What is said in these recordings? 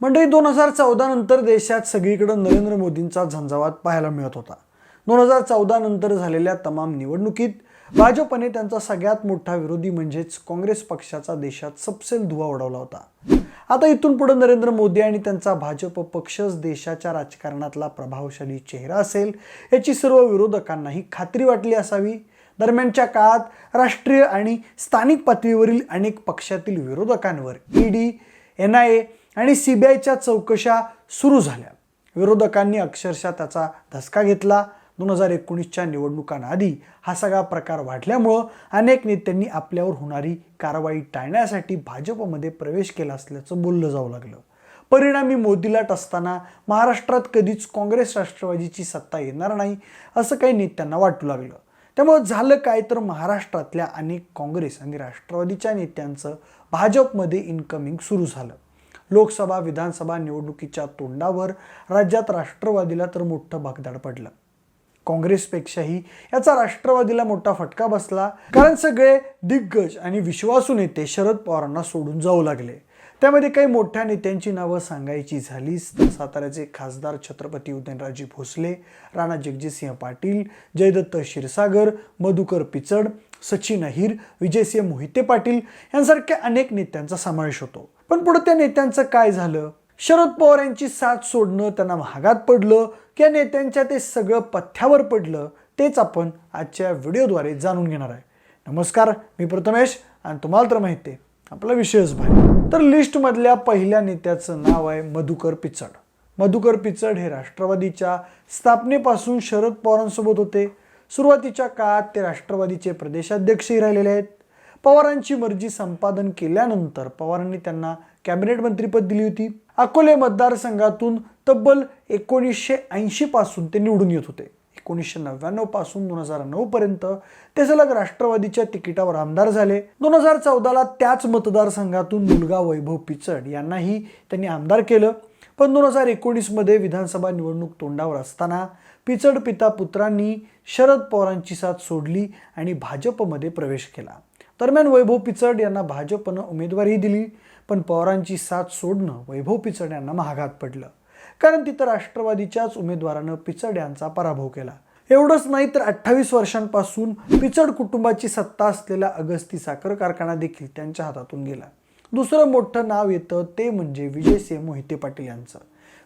मंडळी दोन हजार चौदा नंतर देशात सगळीकडं नरेंद्र मोदींचा झंझावात पाहायला मिळत होता. दोन हजार चौदा नंतर झालेल्या तमाम निवडणुकीत भाजपने त्यांचा सगळ्यात मोठा विरोधी म्हणजेच काँग्रेस पक्षाचा देशात सपसेल धुवा उडवला होता. आता इथून पुढे नरेंद्र मोदी आणि त्यांचा भाजप पक्षच देशाच्या राजकारणातला प्रभावशाली चेहरा असेल याची सर्व विरोधकांनाही खात्री वाटली असावी. दरम्यानच्या काळात राष्ट्रीय आणि स्थानिक पातळीवरील अनेक पक्षातील विरोधकांवर ईडी एन आय ए आणि सी बी आयच्या चौकशा सुरू झाल्या. विरोधकांनी अक्षरशः त्याचा धसका घेतला. दोन हजार एकोणीसच्या निवडणुकांआधी हा सगळा प्रकार वाढल्यामुळं अनेक नेत्यांनी आपल्यावर होणारी कारवाई टाळण्यासाठी भाजपमध्ये प्रवेश केला असल्याचं बोललं जाऊ लागलं. परिणामी मोदीला टसताना महाराष्ट्रात कधीच काँग्रेस राष्ट्रवादीची सत्ता येणार नाही असं काही नेत्यांना वाटू लागलं. त्यामुळं झालं काय तर महाराष्ट्रातल्या अनेक काँग्रेस आणि राष्ट्रवादीच्या नेत्यांचं भाजपमध्ये इन्कमिंग सुरू झालं. लोकसभा विधानसभा निवडणुकीच्या तोंडावर राज्यात राष्ट्रवादीला तर मोठं भगदाड पडलं. काँग्रेसपेक्षाही याचा राष्ट्रवादीला मोठा फटका बसला कारण सगळे दिग्गज आणि विश्वासू नेते शरद पवारांना सोडून जाऊ लागले. त्यामध्ये काही मोठ्या नेत्यांची नावं सांगायची झालीच तर साताऱ्याचे खासदार छत्रपती उदयनराजे भोसले राणा जगजितसिंह पाटील जयदत्त क्षीरसागर मधुकर पिचड सचिन अहिर विजयसिंह मोहिते पाटील यांसारख्या अनेक नेत्यांचा समावेश होतो. पण पुढे त्या नेत्यांचं काय झालं? शरद पवार यांची साथ सोडणं त्यांना महागात पडलं की नेत्यांच्या ते सगळं पथ्यावर पडलं तेच आपण आजच्या व्हिडिओद्वारे जाणून घेणार आहे. नमस्कार मी प्रथमेश आणि तुम्हाला तर माहिती आहे आपला विषयच भाई तर लिस्टमधल्या पहिल्या नेत्याचं नाव आहे मधुकर पिचड. मधुकर पिचड हे राष्ट्रवादीच्या स्थापनेपासून शरद पवारांसोबत होते. सुरुवातीच्या काळात ते राष्ट्रवादीचे प्रदेशाध्यक्षही राहिलेले आहेत. पवारांची मर्जी संपादन केल्यानंतर पवारांनी त्यांना कॅबिनेट मंत्रीपद दिली होती. अकोले मतदारसंघातून तब्बल एकोणीसशे ऐंशी पासून ते निवडून येत होते. एकोणीसशे नव्याण्णवपासून दोन हजार नऊ पर्यंत ते सलग राष्ट्रवादीच्या तिकिटावर आमदार झाले. दोन हजार चौदाला त्याच मतदारसंघातून मुलगा वैभव पिचड यांनाही त्यांनी आमदार केलं. पण दोन हजार एकोणीसमध्ये विधानसभा निवडणूक तोंडावर असताना पिचड पिता पुत्रांनी शरद पवारांची साथ सोडली आणि भाजपमध्ये प्रवेश केला. दरम्यान वैभव पिचड यांना भाजपनं उमेदवारी दिली पण पवारांची साथ सोडणं वैभव पिचड यांना महागात पडलं. कारण तिथं राष्ट्रवादीच्याच उमेदवारानं पिचड यांचा पराभव केला. एवढंच नाही तर अठ्ठावीस वर्षांपासून पिचड कुटुंबाची सत्ता असलेला अगस्ती साखर कारखाना देखील त्यांच्या हातातून गेला. दुसरं मोठं नाव येतं ते म्हणजे विजयसिंह मोहिते पाटील यांचं.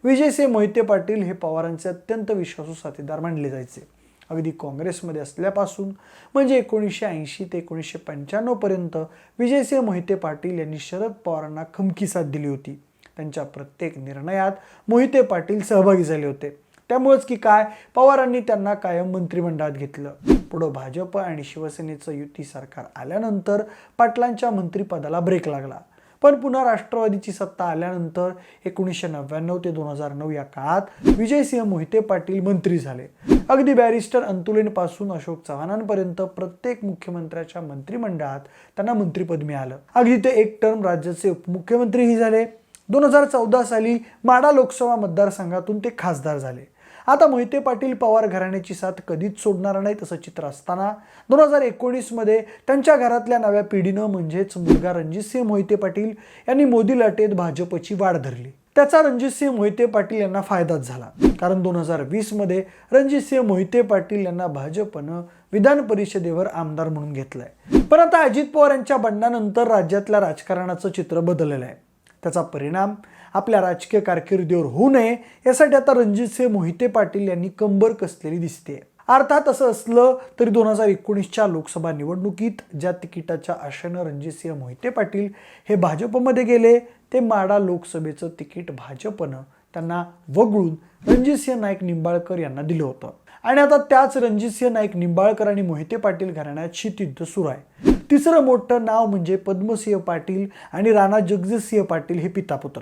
विजयसिंह मोहिते पाटील हे पवारांचे अत्यंत विश्वासू साथीदार मानले जायचे. अगदी काँग्रेसमध्ये असल्यापासून म्हणजे एकोणीसशे ऐंशी ते एकोणीसशे पंच्याण्णवपर्यंत विजयसिंह मोहिते पाटील यांनी शरद पवारांना खमकी साथ दिली होती. त्यांच्या प्रत्येक निर्णयात मोहिते पाटील सहभागी झाले होते. त्यामुळेच की काय पवारांनी त्यांना कायम मंत्रिमंडळात घेतलं. पुढं भाजप आणि शिवसेनेचं युती सरकार आल्यानंतर पाटलांच्या मंत्रिपदाला ब्रेक लागला. पण पुन्हा राष्ट्रवादीची सत्ता आल्यानंतर एकोणीसशे नव्याण्णव ते दोन हजार नऊ या काळात विजयसिंह मोहिते पाटील मंत्री झाले. अगदी बॅरिस्टर अंतुलेंपासून अशोक चव्हाणांपर्यंत प्रत्येक मुख्यमंत्र्याच्या मंत्रिमंडळात त्यांना मंत्रिपद मिळालं. अगदी ते एक टर्म राज्याचे उपमुख्यमंत्रीही झाले. दोन हजार चौदा साली माडा लोकसभा मतदारसंघातून ते खासदार झाले. आता मोहिते पाटील पवार घराण्याची साथ कधीच सोडणार नाही तसं चित्र असताना दोन हजार एकोणीसमध्ये त्यांच्या घरातल्या नव्या पिढीनं म्हणजेच मुलगा रणजितसिंह मोहिते पाटील यांनी मोदी लाटेत भाजपची वाढ धरली. त्याचा रणजितसिंह मोहिते पाटील यांना फायदाच झाला. कारण दोन हजार वीसमध्ये रणजितसिंह मोहिते पाटील यांना भाजपनं विधान परिषदेवर आमदार म्हणून घेतलंय. पण आता अजित पवार यांच्या बंडानंतर राज्यातल्या राजकारणाचं चित्र बदललेलं आहे. त्याचा परिणाम आपल्या राजकीय कारकिर्दीवर होऊ नये यासाठी आता रणजितसिंह मोहिते पाटील यांनी कंबर कसलेली दिसते अर्थात असं असलं तरी दोन हजार एकोणीसच्या लोकसभा निवडणुकीत ज्या तिकिटाच्या आशेनं रणजितसिंह मोहिते पाटील हे भाजपमध्ये गेले ते माडा लोकसभेचं तिकीट भाजपनं त्यांना वगळून रणजितसिंह नाईक निंबाळकर यांना दिलं होतं. आणि आता त्याच रणजितसिंह नाईक निंबाळकर आणि मोहिते पाटील घराण्यात शीतयुद्ध सुरू आहे. तिसरं मोठं नाव म्हणजे पद्मसिंह पाटील आणि राणा जगजितसिंह पाटील हे पितापुत्र.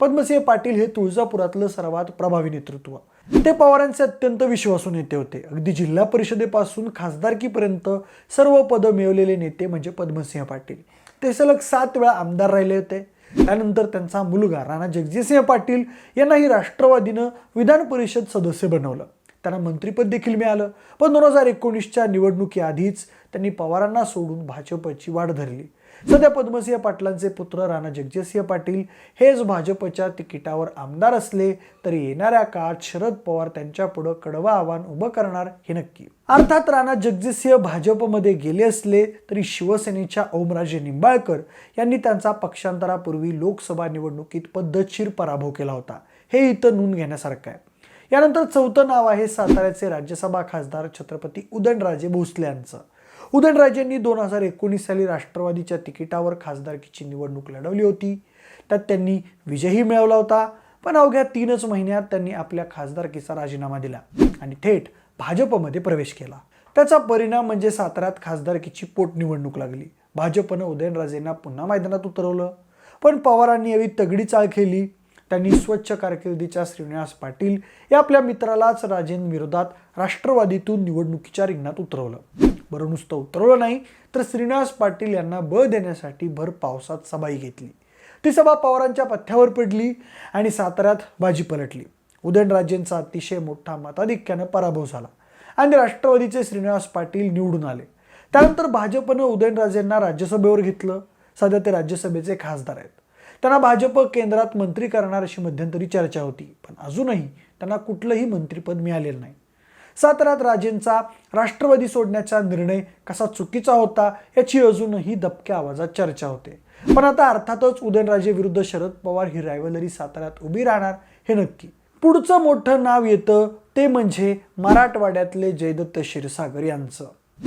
पद्मसिंह पाटील हे तुळजापुरातलं सर्वात प्रभावी नेतृत्व. ते पवारांचे अत्यंत विश्वासू नेते होते. अगदी जिल्हा परिषदेपासून खासदारकीपर्यंत सर्व पदं मिळवलेले नेते म्हणजे पद्मसिंह पाटील. ते सलग सात वेळा आमदार राहिले होते. त्यानंतर त्यांचा मुलगा राणा जगजितसिंह पाटील यांनाही राष्ट्रवादीनं विधान परिषद सदस्य बनवलं. त्यांना मंत्रिपद देखील मिळालं. पण दोन हजार एकोणीसच्या निवडणुकीआधीच त्यांनी पवारांना सोडून भाजपची वाढ धरली. सध्या पद्मसिंह पाटलांचे पुत्र राणा जगजितसिंह पाटील हेच भाजपच्या तिकिटावर आमदार असले तरी येणाऱ्या काळात शरद पवार त्यांच्या पुढं कडवं आव्हान उभं करणार हे नक्की. अर्थात राणा जगजितसिंह भाजपमध्ये गेले असले तरी शिवसेनेच्या ओमराजे निंबाळकर यांनी त्यांचा पक्षांतरापूर्वी लोकसभा निवडणुकीत पद्धतशीर पराभव केला होता. हे इथं नोंद घेण्यासारखं आहे. यानंतर चौथं नाव आहे साताऱ्याचे राज्यसभा खासदार छत्रपती उदयनराजे भोसले यांचं. उदयनराजेंनी दोन हजार एकोणीस साली राष्ट्रवादीच्या तिकिटावर खासदारकीची निवडणूक लढवली होती. त्यात त्यांनी विजयही मिळवला होता पण अवघ्या तीनच महिन्यात त्यांनी आपल्या खासदारकीचा राजीनामा दिला आणि थेट भाजपमध्ये प्रवेश केला. त्याचा परिणाम म्हणजे साताऱ्यात खासदारकीची पोटनिवडणूक लागली. भाजपनं उदयनराजेंना पुन्हा मैदानात उतरवलं. पण पवारांनी यावेळी तगडी चाळ केली. त्यांनी स्वच्छ कारकिर्दीच्या श्रीनिवास पाटील या आपल्या मित्रालाच राजेंविरोधात राष्ट्रवादीतून निवडणुकीच्या रिंगणात उतरवलं. बरं नुसतं उतरवलं नाही तर श्रीनिवास पाटील यांना बळ देण्यासाठी भर पावसात सभाही घेतली. ती सभा पवारांच्या पथ्यावर पडली आणि साताऱ्यात बाजी पलटली. उदयनराजेंचा अतिशय मोठा मताधिक्यानं पराभव झाला आणि राष्ट्रवादीचे श्रीनिवास पाटील निवडून आले. त्यानंतर भाजपनं उदयनराजेंना राज्यसभेवर घेतलं. सध्या ते राज्यसभेचे खासदार आहेत. त्यांना भाजप केंद्रात मंत्री करणार अशी मध्यंतरी चर्चा होती पण अजूनही त्यांना कुठलंही मंत्रिपद मिळालेलं नाही. साताऱ्यात राजेंचा राष्ट्रवादी सोडण्याचा निर्णय कसा चुकीचा होता याची अजूनही दबक्या आवाजात चर्चा होते. पण आता अर्थातच उदयनराजे विरुद्ध शरद पवार ही रायवलरी साताऱ्यात उभी राहणार हे नक्की. पुढचं मोठं नाव येतं ते म्हणजे मराठवाड्यातले जयदत्त क्षीरसागर यांचं.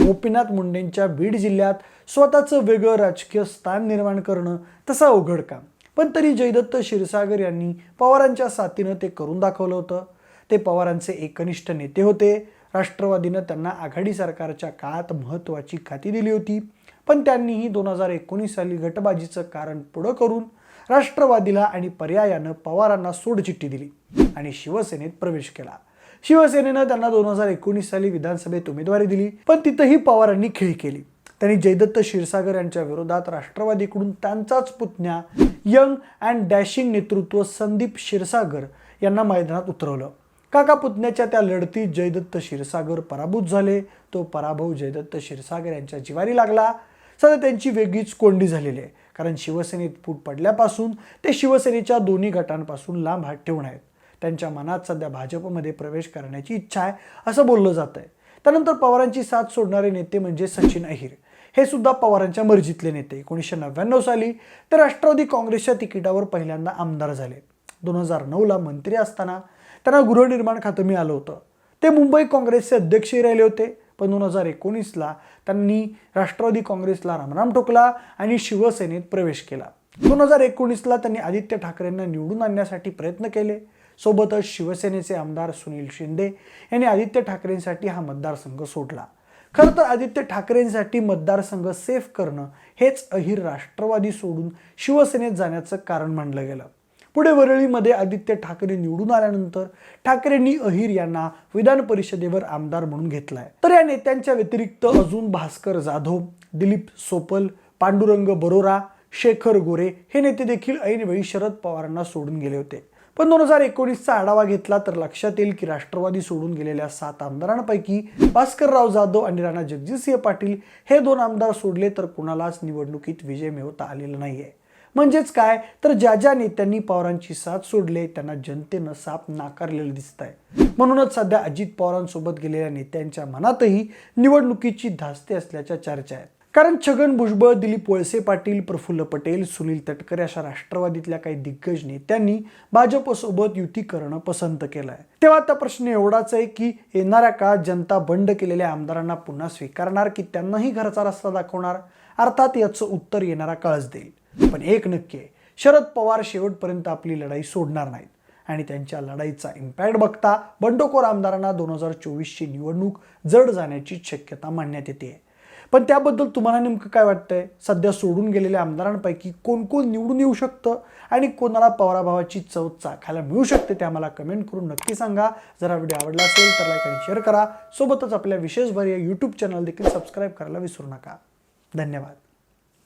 गोपीनाथ मुंडेंच्या बीड जिल्ह्यात स्वतःचं वेगळं राजकीय स्थान निर्माण करणं तसा अवघड काम. पण तरी जयदत्त क्षीरसागर यांनी पवारांच्या साथीनं ते करून दाखवलं होतं. ते पवारांचे एकनिष्ठ नेते होते. राष्ट्रवादीनं त्यांना आघाडी सरकारच्या काळात महत्त्वाची खाती दिली होती. पण त्यांनीही दोन हजार एकोणीस साली गटबाजीचं कारण पुढं करून राष्ट्रवादीला आणि पर्यायानं पवारांना सोडचिठ्ठी दिली आणि शिवसेनेत प्रवेश केला. शिवसेनेनं त्यांना दोन हजार एकोणीस साली विधानसभेत उमेदवारी दिली पण तिथंही पवारांनी खेळी केली. त्यांनी जयदत्त क्षीरसागर यांच्या विरोधात राष्ट्रवादीकडून त्यांचाच पुतण्या यंग अँड डॅशिंग नेतृत्व संदीप क्षीरसागर यांना मैदानात उतरवलं. काका पुतण्याच्या त्या लढतीत जयदत्त क्षीरसागर पराभूत झाले. तो पराभव जयदत्त क्षीरसागर यांच्या जिवारी लागला. सध्या त्यांची वेगळीच कोंडी झालेली आहे. कारण शिवसेनेत फूट पडल्यापासून ते शिवसेनेच्या दोन्ही गटांपासून लांब हात ठेवून आहेत. त्यांच्या मनात सध्या भाजपमध्ये प्रवेश करण्याची इच्छा आहे असं बोललं जात आहे त्यानंतर पवारांची साथ सोडणारे नेते म्हणजे सचिन अहिर. हे सुद्धा पवारांच्या मर्जीतले नेते. एकोणीसशे नव्याण्णव साली ते राष्ट्रवादी काँग्रेसच्या तिकिटावर पहिल्यांदा आमदार झाले. दोन हजार नऊला मंत्री असताना त्यांना गृहनिर्माण खातं मिळालं होतं. ते मुंबई काँग्रेसचे अध्यक्षही राहिले होते. पण दोन हजार एकोणीसला त्यांनी राष्ट्रवादी काँग्रेसला रामराम ठोकला आणि शिवसेनेत प्रवेश केला. दोन हजार एकोणीसला त्यांनी आदित्य ठाकरेंना निवडून आणण्यासाठी प्रयत्न केले. सोबतच शिवसेनेचे आमदार सुनील शिंदे यांनी आदित्य ठाकरेंसाठी हा मतदारसंघ सोडला. खरं तर आदित्य ठाकरेंसाठी मतदारसंघ सेफ करणं हेच अहिर राष्ट्रवादी सोडून शिवसेनेत जाण्याचं कारण मानलं गेलं. पुढे वरळीमध्ये आदित्य ठाकरे निवडून आल्यानंतर ठाकरेंनी अहिर यांना विधान परिषदेवर आमदार म्हणून घेतलाय. तर या नेत्यांच्या व्यतिरिक्त अजून भास्कर जाधव दिलीप सोपल पांडुरंग बरोरा शेखर गोरे हे नेते देखील ऐनवेळी शरद पवारांना सोडून गेले होते. पण दोन हजार एकोणीसचा आढावा घेतला तर लक्षात येईल की राष्ट्रवादी सोडून गेलेल्या सात आमदारांपैकी भास्करराव जाधव आणि राणा जगजितसिंह पाटील हे दोन आमदार सोडले तर कुणालाच निवडणुकीत विजय मिळवता आलेला नाहीये. म्हणजेच काय? तर ज्या ज्या नेत्यांनी पवारांची साथ सोडले त्यांना जनतेनं साप नाकारलेलं दिसत आहे म्हणूनच सध्या अजित पवारांसोबत गेलेल्या नेत्यांच्या मनातही निवडणुकीची धास्ते असल्याच्या चर्चा आहेत. कारण छगन भुजबळ दिलीप वळसे पाटील प्रफुल्ल पटेल सुनील तटकरे अशा राष्ट्रवादीतल्या काही दिग्गज नेत्यांनी भाजपसोबत युती करणं पसंत केलं आहे तेव्हा आता प्रश्न एवढाच आहे की येणाऱ्या काळात जनता बंड केलेल्या आमदारांना पुन्हा स्वीकारणार की त्यांनाही घरचा रस्ता दाखवणार? अर्थात याचं उत्तर येणारा काळच देईल. पण एक नक्की आहे शरद पवार शेवटपर्यंत आपली लढाई सोडणार नाहीत. आणि त्यांच्या लढाईचा इम्पॅक्ट बघता बंडखोर आमदारांना दोन हजार चोवीसची निवडणूक जड जाण्याची शक्यता मानण्यात येते. पण त्याबद्दल तुम्हाला नेमकं काय वाटतंय? सध्या सोडून गेलेल्या आमदारांपैकी कोण कोण निवडून येऊ शकतं? आणि कोणाला पवाराभावाची चव चाखायला मिळू शकते ते आम्हाला कमेंट करून नक्की सांगा. जर हा व्हिडिओ आवडला असेल तर लाईक आणि शेअर करा. सोबतच आपल्या विशेष भर या यूट्यूब चॅनल देखील सबस्क्राईब करायला विसरू नका. धन्यवाद.